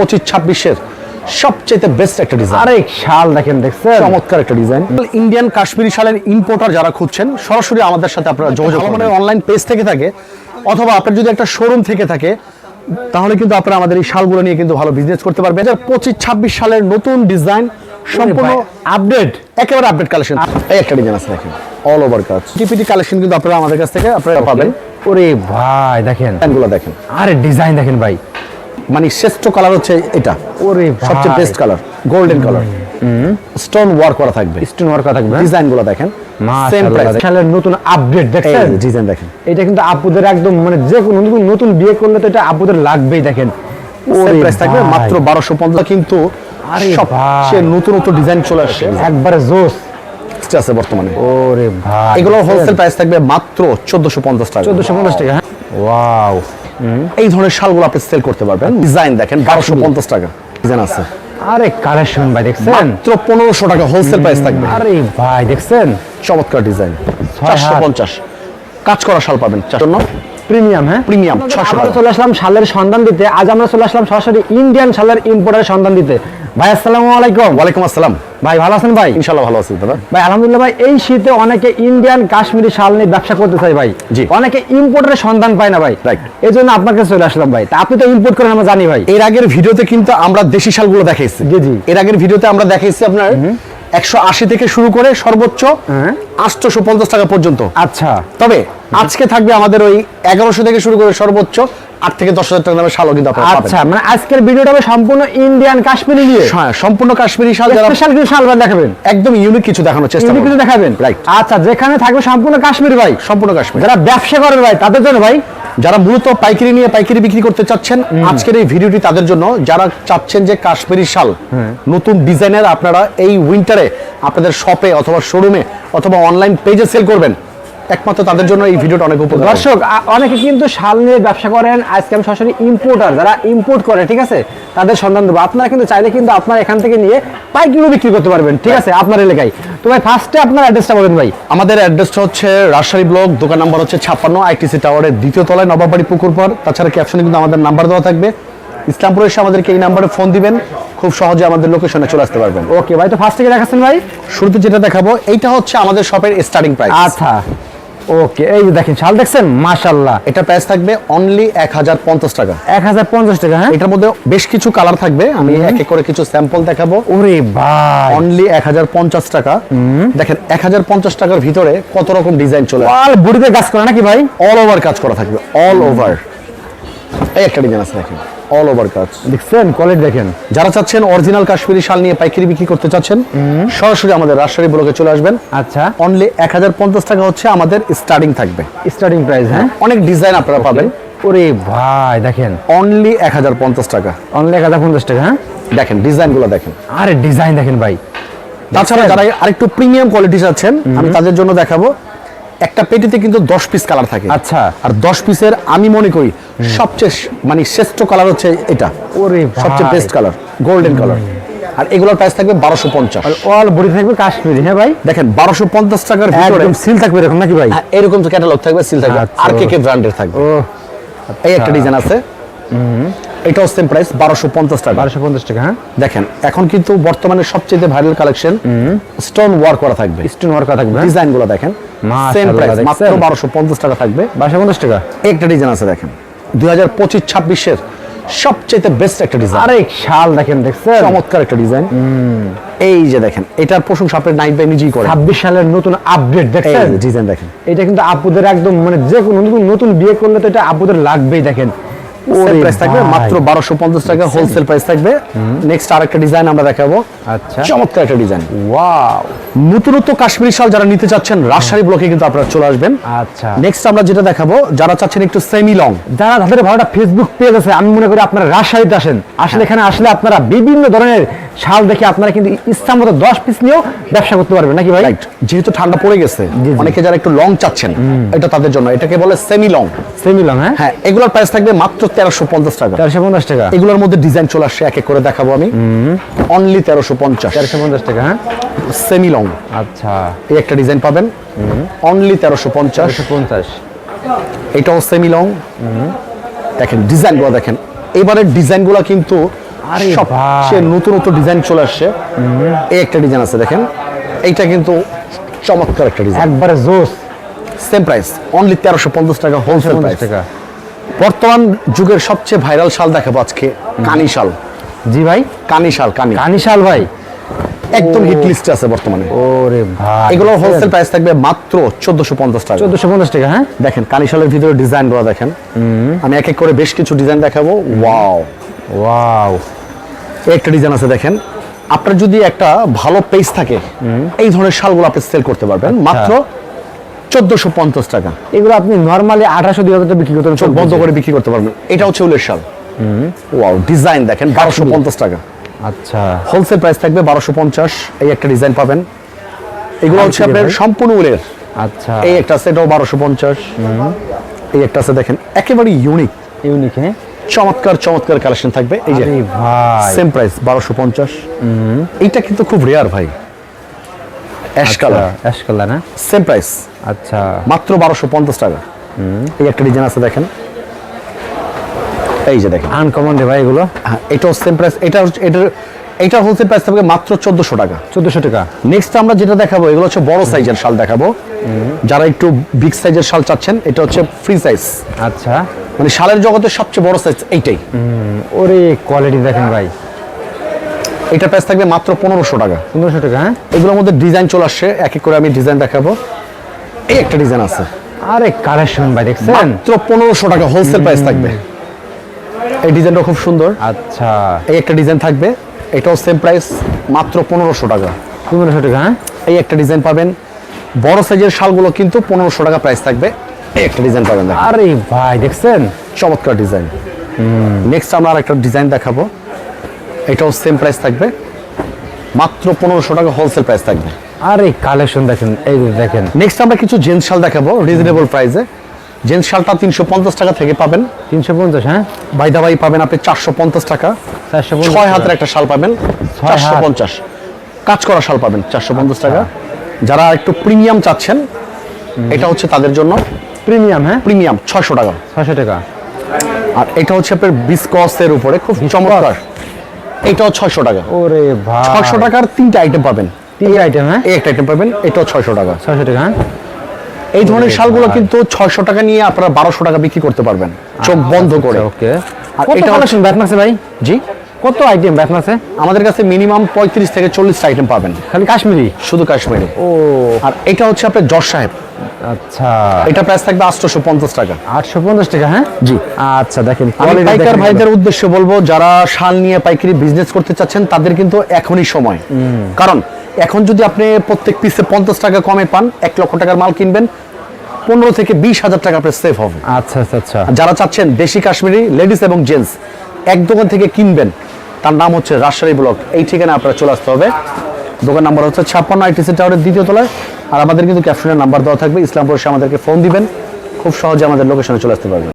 পঁচিশ ছাব্বিশের সবচেয়ে বেস্ট একটা ডিজাইন আরেক শাল দেখেন দেখছেন? চমৎকার একটা ডিজাইন ইন্ডিয়ান কাশ্মীরি শালের ইম্পোর্টার যারা খুঁজছেন সরাসরি আমাদের সাথে আপনারা যোগাযোগ মানে অনলাইন পেজ থেকে থাকে অথবা আপনার যদি একটা শোরুম থেকে থাকে তাহলে কিন্তু আপনারা আমাদের এই শালগুলো নিয়ে কিন্তু ভালো বিজনেস করতে পারবেন। হাজার পঁচিশ ছাব্বিশ সালের নতুন ডিজাইন সম্পূর্ণ আপডেট একেবারে আপডেট কালেকশন এই একটা ডিজাইন আছে দেখেন অল ওভার কাজ টিপিটি কালেকশন কিন্তু আপনারা আমাদের কাছ থেকে আপনারা পাবেন। ওরে ভাই দেখেন। দেখেন। আরে ডিজাইন দেখেন ভাই। মানে শ্রেষ্ঠ কালার হচ্ছে এটা। ওরে সবচেয়ে best colour golden colour stone work করা থাকবে। স্টোন ওয়ার্ক করা থাকবে ডিজাইনগুলো দেখেন। সেম প্রাইস মাশাআল্লাহ নতুন আপডেট এই দেখছেন? ডিজাইন দেখেন। এটা কিন্তু আপুদের একদম মানে যে কোনো নতুন বিয়ে করলে তো এটা আপুদের লাগবেই দেখেন। সেম প্রাইস থাকবে মাত্র বারোশো পঞ্চাশ কিন্তু আরে সবচেয়ে নতুন নতুন ডিজাইন চলে আসছে একবারে জোস। আছে বর্তমানে। ওরে ভাই। এগুলো হোলসেল প্রাইস থাকবে মাত্র চোদ্দশো পঞ্চাশ টাকা। চোদ্দশো পঞ্চাশ টাকা হ্যাঁ? ওয়াও এই ধরনের শালগুলো আপনি সেল করতে পারবেন। ডিজাইন দেখেন বারোশো পঞ্চাশ টাকা ডিজাইন আছে। আরে কালেকশন ভাই দেখছেন? মাত্র পনেরোশো টাকা হোলসেল প্রাইস থাকবে। আরে ভাই দেখছেন? চমৎকার ডিজাইন চারশো। পঞ্চাশ। কাজ করা শাল পাবেন। চার জন্য প্রিমিয়াম হ্যাঁ? প্রিমিয়াম আমরা চলে আসলাম শালের সন্ধান দিতে। আজ আমরা চলে আসলাম সরাসরি ইন্ডিয়ান শালের ইম্পোর্টারের সন্ধান দিতে। ভাই আসসালামু আলাইকুম। ওয়ালাইকুম আসসালাম। ভাই ভালো আছেন ভাই? ইনশাল্লাহ ভালো আছেন দাদা। ভাই আলহামদুলিল্লাহ ভাই এই শীতে অনেকে ইন্ডিয়ান কাশ্মীরি শাল নিয়ে ব্যবসা করতে চাই ভাই। জি। অনেকে ইম্পোর্টের সন্ধান পায় না ভাই। রাইট এই জন্য আপনার কাছে চলে আসলাম ভাই। তা আপনি তো ইম্পোর্ট করেন আমরা জানি ভাই। এর আগের ভিডিওতে কিন্তু আমরা দেশি শালগুলো দেখাইছি। জি, জি। এর আগের ভিডিওতে আমরা দেখাইছি আপনার একশো আশি থেকে শুরু করে সর্বোচ্চ হ্যাঁ। আটশোশো পঞ্চাশ টাকা পর্যন্ত। আচ্ছা। তবে আজকে থাকবে আমাদের ওই এগারোশো থেকে শুরু করে সর্বোচ্চ আট থেকে দশ হাজার টাকা দামের শালও কিন্তু আচ্ছা মানে আজকের ভিডিওটা হবে সম্পূর্ণ ইন্ডিয়ান কাশ্মীরি নিয়ে। হ্যাঁ সম্পূর্ণ কাশ্মীরি শাল যারা স্পেশাল কিছু শাল দেখাবেন। একদম ইউনিক কিছু দেখানোর চেষ্টা ইউনিক কিছু দেখাবেন। রাইট আচ্ছা যেখানে থাকবে সম্পূর্ণ কাশ্মীরি ভাই। সম্পূর্ণ কাশ্মীর। যারা ব্যবসা করবে ভাই তাদের জন্য ভাই যারা মূলত পাইকারি নিয়ে পাইকারি বিক্রি করতে চাচ্ছেন আজকের এই ভিডিওটি তাদের জন্য। যারা চাচ্ছেন যে কাশ্মীরি শাল নতুন ডিজাইনের আপনারা এই উইন্টারে আপনাদের শপে অথবা শোরুমে অথবা অনলাইন পেজে সেল করবেন। একমাত্র তাদের জন্য এই ভিডিওটা অনেক উপকার। দর্শক অনেকে কিন্তু শাল নিয়ে ব্যবসা করেন আজকে আমি সরাসরি ইম্পোর্টার যারা ইম্পোর্ট করে ঠিক আছে? তাদের সন্ধান দেবো। আপনারা কিন্তু চাইলে কিন্তু আপনারা এখান থেকে নিয়ে পাইকারিও বিক্রি করতে পারবেন ঠিক আছে? আপনার এলাকায়। তো ভাই ফার্স্টে আপনার অ্যাড্রেসটা বলেন ভাই। আমাদের অ্যাড্রেসটা হচ্ছে রাজশাহী ব্লক দোকান নাম্বার হচ্ছে ছাপ্পান্ন আইটিসি টাওয়ারের দ্বিতীয় তলায় নবাবাড়ি পুকুর পর তাছাড়া ক্যাপশনে কিন্তু আমাদের নাম্বার দেওয়া থাকবে। ইসলামপুরে এসে আমাদেরকে এই নাম্বারে ফোন দিবেন। খুব সহজে আমাদের লোকেশনে চলে আসতে পারবেন। ওকে ভাই তো ফার্স্ট থেকে দেখাচ্ছেন ভাই? শুরুতে যেটা দেখাবো এইটা হচ্ছে আমাদের শপের স্টার্টিং প্রাইস আচ্ছা। ওকে এই যে দেখেন শাল দেখছেন? মাশাল্লাহ এটা প্রাইস থাকবে অনলি এক হাজার পঞ্চাশ টাকা। এক হাজার পঞ্চাশ টাকা হ্যাঁ? এটার মধ্যে বেশ কিছু কালার থাকবে। আমি এক এক করে কিছু স্যাম্পল দেখাবো। ওরে ভাই। অনলি এক হাজার পঞ্চাশ টাকা। দেখেন এক হাজার পঞ্চাশ টাকার ভিতরে কত রকম ডিজাইন চলে অল বুড়িতে গাছ করে নাকি ভাই? অল ওভার কাজ করা থাকবে। অল ওভার এই একটা ডিজাইন আছে দেখেন। অল ওভার কাজ দেখছেন কোয়ালিটি দেখেন। যারা চাচ্ছেন অরিজিনাল কাশ্মীরি শাল নিয়ে পাইকারি বিক্রি করতে চাচ্ছেন সরাসরি আমাদের রাজশাহী ব্লকে চলে আসবেন। আচ্ছা। অনলি এক হাজার পঞ্চাশ টাকা হচ্ছে আমাদের স্টার্টিং থাকবে। স্টার্টিং প্রাইস হ্যাঁ? অনেক ডিজাইন আপনারা পাবেন। ওরে ভাই দেখেন। অনলি এক হাজার পঞ্চাশ টাকা। অনলি এক হাজার পঞ্চাশ টাকা হ্যাঁ? দেখেন ডিজাইনগুলো দেখেন। আরে ডিজাইন দেখেন ভাই। তাছাড়া যারা আরেকটু প্রিমিয়াম কোয়ালিটি চাচ্ছেন আমি তাদের জন্য দেখাবো। একটা পেটিতে কিন্তু দশ পিস কালার থাকে। আচ্ছা। আর দশ পিসের আমি মনে করি সবচেয়ে মানে শ্রেষ্ঠ কালার হচ্ছে এটা। ওরে সবচেয়ে বেস্ট কালার গোল্ডেন কালার আর এগুলোর প্রাইস থাকবে বারোশো পঞ্চাশ। অল বডি থাকবে কাশ্মীরি হ্যাঁ ভাই? দেখেন বারোশো পঞ্চাশ টাকার একদম সিল থাকবে এরকম নাকি ভাই? হ্যাঁ, এরকম তো ক্যাটালগ থাকবে সিল থাকবে। আচ্ছা। আর কে কে ব্র্যান্ডের থাকবে? ও এই একটা ডিজাইন আছে। এটাও সেম প্রাইস বারোশো পঞ্চাশ টাকা। বারোশো পঞ্চাশ টাকা হ্যাঁ? দেখেন এখন কিন্তু বর্তমানে সবচেয়ে ভাইরাল কালেকশন স্টোন ওয়ার্ক করা থাকবে। স্টোন ওয়ার্ক থাকবে হ্যাঁ? ডিজাইনগুলো দেখেন। সেম প্রাইস মাত্র বারোশো পঞ্চাশ টাকা থাকবে। বারোশো পঞ্চাশ টাকা? একটা ডিজাইন আছে দেখেন। সবচেয়ে বেস্ট একটা ডিজাইন আরে শাল দেখেন দেখছেন? চমৎকার একটা ডিজাইন এই যে দেখেন এটার প্রশংসা আপনার নাইট বাই নিজেই করে ছাব্বিশ সালের নতুন আপডেট দেখছেন? ডিজাইন দেখেন। এটা কিন্তু আপুদের একদম মানে যে কোনো নতুন নতুন বিয়ে করলে তো এটা আপুদের লাগবেই দেখেন। প্রাইস থাকবে মাত্র বারোশো পঞ্চাশ টাকা হোলসেল প্রাইস থাকবে। নেক্সট আরেকটা ডিজাইন আমরা দেখাবো। আচ্ছা। চমৎকার একটা ডিজাইন ওয়াও নতুনত্ব কাশ্মীরি শাল যারা নিতে চাচ্ছেন রাজশাহী ব্লকে কিন্তু আপনারা চলে আসবেন। আচ্ছা। নেক্সট আমরা যেটা দেখাবো যারা চাচ্ছেন একটু সেমি লং যারা তাদের ভালোটা ফেসবুক পেজ আছে আমি মনে করি আপনারা রাজশাহীতে আসেন। আসলে এখানে আসলে আপনারা বিভিন্ন ধরনের শাল দেখে আপনারা কিন্তু ইচ্ছা মতো দশ পিস নিয়েও ব্যবসা করতে পারবেন নাকি ভাই? যেহেতু ঠান্ডা পড়ে গেছে অনেকে যারা একটু লং চাচ্ছেন এটা তাদের জন্য। এটাকে বলে সেমি লং সেমি লং হ্যাঁ? হ্যাঁ এগুলোর প্রাইস থাকবে মাত্র তেরোশো পঞ্চাশ টাকা। চারশো পঞ্চাশ টাকা। এগুলোর মধ্যে ডিজাইন চলে আসছে এক এক করে দেখাবো আমি। অনলি তেরোশো পঞ্চাশ। চারশো পঞ্চাশ টাকা হ্যাঁ? সেমি লং আচ্ছা। এই একটা ডিজাইন পাবেন। অনলি তেরোশো পঞ্চাশ। পঞ্চাশ। এটাও সেমি লং দেখেন ডিজাইনগুলো দেখেন। এবারের ডিজাইনগুলো কিন্তু আরে সবচেয়ে নতুন নতুন ডিজাইন চলে আসছে। এই একটা ডিজাইন আছে দেখেন। এইটা কিন্তু চমৎকার একটা ডিজাইন একবারে জোস। সেম প্রাইস অনলি তেরোশো পঞ্চাশ টাকা হোলসেল প্রাইস টাকা। বর্তমান যুগের সবচেয়ে ভাইরাল শাল দেখাবো আজকে কানি শাল। জি ভাই। কানি শাল কানি। কানিশাল ভাই। একদম হিট লিস্টে আছে বর্তমানে। ওরে ভাই। এগুলোর হোলসেল প্রাইস থাকবে মাত্র চোদ্দশো পঞ্চাশ টাকা। চোদ্দশো পঞ্চাশ টাকা হ্যাঁ? দেখেন কানিশালের ভিতরে ডিজাইনগুলো দেখেন। আমি এক এক করে বেশ কিছু ডিজাইন দেখাবো। ওয়াও ওয়াও একটা ডিজাইন আছে দেখেন। আপনার যদি একটা ভালো পেজ থাকে এই ধরনের শালগুলো আপনি সেল করতে পারবেন। মাত্র চোদ্দশো পঞ্চাশ টাকা। এগুলো আপনি নর্মালি আঠারোশো দুই হাজার টাকা বিক্রি করতে বন্ধ করে বিক্রি করতে পারবেন। এটা হচ্ছে উলের শাল। ওয়াও ডিজাইন দেখেন বারোশো পঞ্চাশ টাকা। আচ্ছা হোলসেল প্রাইস থাকবে বারোশো পঞ্চাশ এই একটা ডিজাইন পাবেন। এগুলো হচ্ছে আপনার সম্পূর্ণ উলের। আচ্ছা। এই একটা আছে এটাও বারোশো পঞ্চাশ এই একটা আছে দেখেন একেবারে ইউনিক ইউনিক হ্যাঁ? চমৎকার চমৎকার কালেকশন থাকবে। এই যে সেম প্রাইস বারোশো পঞ্চাশ। এইটা কিন্তু খুব রেয়ার ভাই। অ্যাশ কালার অ্যাশ কালার না? সেম প্রাইস আচ্ছা। মাত্র বারোশো পঞ্চাশ টাকা। এই একটা ডিজাইন আছে দেখেন। এই যে দেখেন। আনকমন রে ভাই এগুলো? এটাও সেম প্রাইস এটা এটার এটা হোলসেল প্রাইস থাকবে মাত্র চোদ্দশো টাকা। চোদ্দশো টাকা। নেক্সট আমরা যেটা দেখাবো এগুলো হচ্ছে বড় সাইজের শাল দেখাবো। যারা একটু বিগ সাইজের শাল চাচ্ছেন এটা হচ্ছে ফ্রি সাইজ আচ্ছা। মানে শালের জগতের সবচেয়ে বড় সাইজ এইটাই। ওরে কোয়ালিটি দেখেন ভাই। এটা প্রাইস থাকবে মাত্র পনেরোশো টাকা। পনেরোশো টাকা হ্যাঁ? এগুলোর মধ্যে ডিজাইন চলে আসছে এক এক করে আমি ডিজাইন দেখাবো। এই একটা ডিজাইন আছে। আরে কালেকশন ভাই দেখছেন? মাত্র পনেরোশো টাকা হোলসেল প্রাইস থাকবে। এই ডিজাইনটা খুব সুন্দর। আচ্ছা। এই একটা ডিজাইন থাকবে। এটাও সেম প্রাইস মাত্র পনেরোশো টাকা। পনেরোশো টাকা হ্যাঁ? এই একটা ডিজাইন পাবেন। বড় সাইজের শালগুলো কিন্তু পনেরোশো টাকা প্রাইস থাকবে। এই একটা ডিজাইন পাবেন আরে ভাই দেখছেন? চমৎকার ডিজাইন। নেক্সট আমরা আর একটা ডিজাইন দেখাবো। এটাও সেম প্রাইস থাকবে। মাত্র পনেরোশো টাকা হোলসেল প্রাইস থাকবে। আরে কালেকশন দেখেন এই দেখেন। নেক্সট আমরা কিছু জেন্টস শাল দেখাবো রিজনেবল প্রাইসে জেন্টস শালটা তিনশো পঞ্চাশ টাকা থেকে পাবেন। তিনশো পঞ্চাশ হ্যাঁ? বাই পাবেন আপনি চারশো পঞ্চাশ টাকা। চারশো ছয় হাতের একটা শাল পাবেন চারশো পঞ্চাশ। কাজ করা শাল পাবেন চারশো পঞ্চাশ টাকা। যারা একটু প্রিমিয়াম চাচ্ছেন এটা হচ্ছে তাদের জন্য। প্রিমিয়াম হ্যাঁ? প্রিমিয়াম ছয়শো টাকা। ছয়শো টাকা। আর এটা হচ্ছে আপনার বিসকসের উপরে খুব চমৎকার। এটাও ছয়শো টাকা। ওরে ভাই। ছয়শো টাকার তিনটা আইটেম পাবেন। তিন আইটেম হ্যাঁ? একটা আইটেম পাবেন এটাও ছয়শো টাকা। ছয়শো টাকা হ্যাঁ? এই ধরনের শালগুলো কিন্তু ছয়শো টাকা নিয়ে আপনারা বারোশো টাকা বিক্রি করতে পারবেন। চোখ বন্ধ করে। ওকে আর এটা কালেকশন ব্যাট ভাই? জি? কত আইটেম ব্যাট মাসে আমাদের কাছে মিনিমাম পঁয়ত্রিশ থেকে চল্লিশটা আইটেম পাবেন। খালি কাশ্মীরি? শুধু কাশ্মীরে। ও। আর এটা হচ্ছে আপনার জজ সাহেব। আচ্ছা। এটা প্রাইস থাকবে আটশোশো পঞ্চাশ টাকা। আটশো পঞ্চাশ টাকা হ্যাঁ? জি। আচ্ছা দেখেন আমি পাইকার ভাইদের উদ্দেশ্যে বলব যারা শাল নিয়ে পাইকারি বিজনেস করতে চাচ্ছেন তাদের কিন্তু এখনই সময়। কারণ এখন যদি আপনি প্রত্যেক পিসে পঞ্চাশ টাকা কমে পান এক লক্ষ টাকার মাল কিনবেন পনেরো থেকে বিশ হাজার টাকা আপনার সেভ হবে। আচ্ছা আচ্ছা আচ্ছা। যারা চাচ্ছেন দেশি কাশ্মীরি লেডিস এবং জেন্টস এক দোকান থেকে কিনবেন তার নাম হচ্ছে রাজশাহী ব্লক। এই ঠিকানা আপনার চলে আসতে হবে। দোকান নাম্বার হচ্ছে ছাপ্পান্ন আইটিসি টাওয়ারের দ্বিতীয় তলায়। আর আমাদের কিন্তু ক্যাপশনের নাম্বার দেওয়া থাকবে। ইসলামপুর এসে আমাদেরকে ফোন দিবেন। খুব সহজে আমাদের লোকেশনে চলে আসতে পারবেন।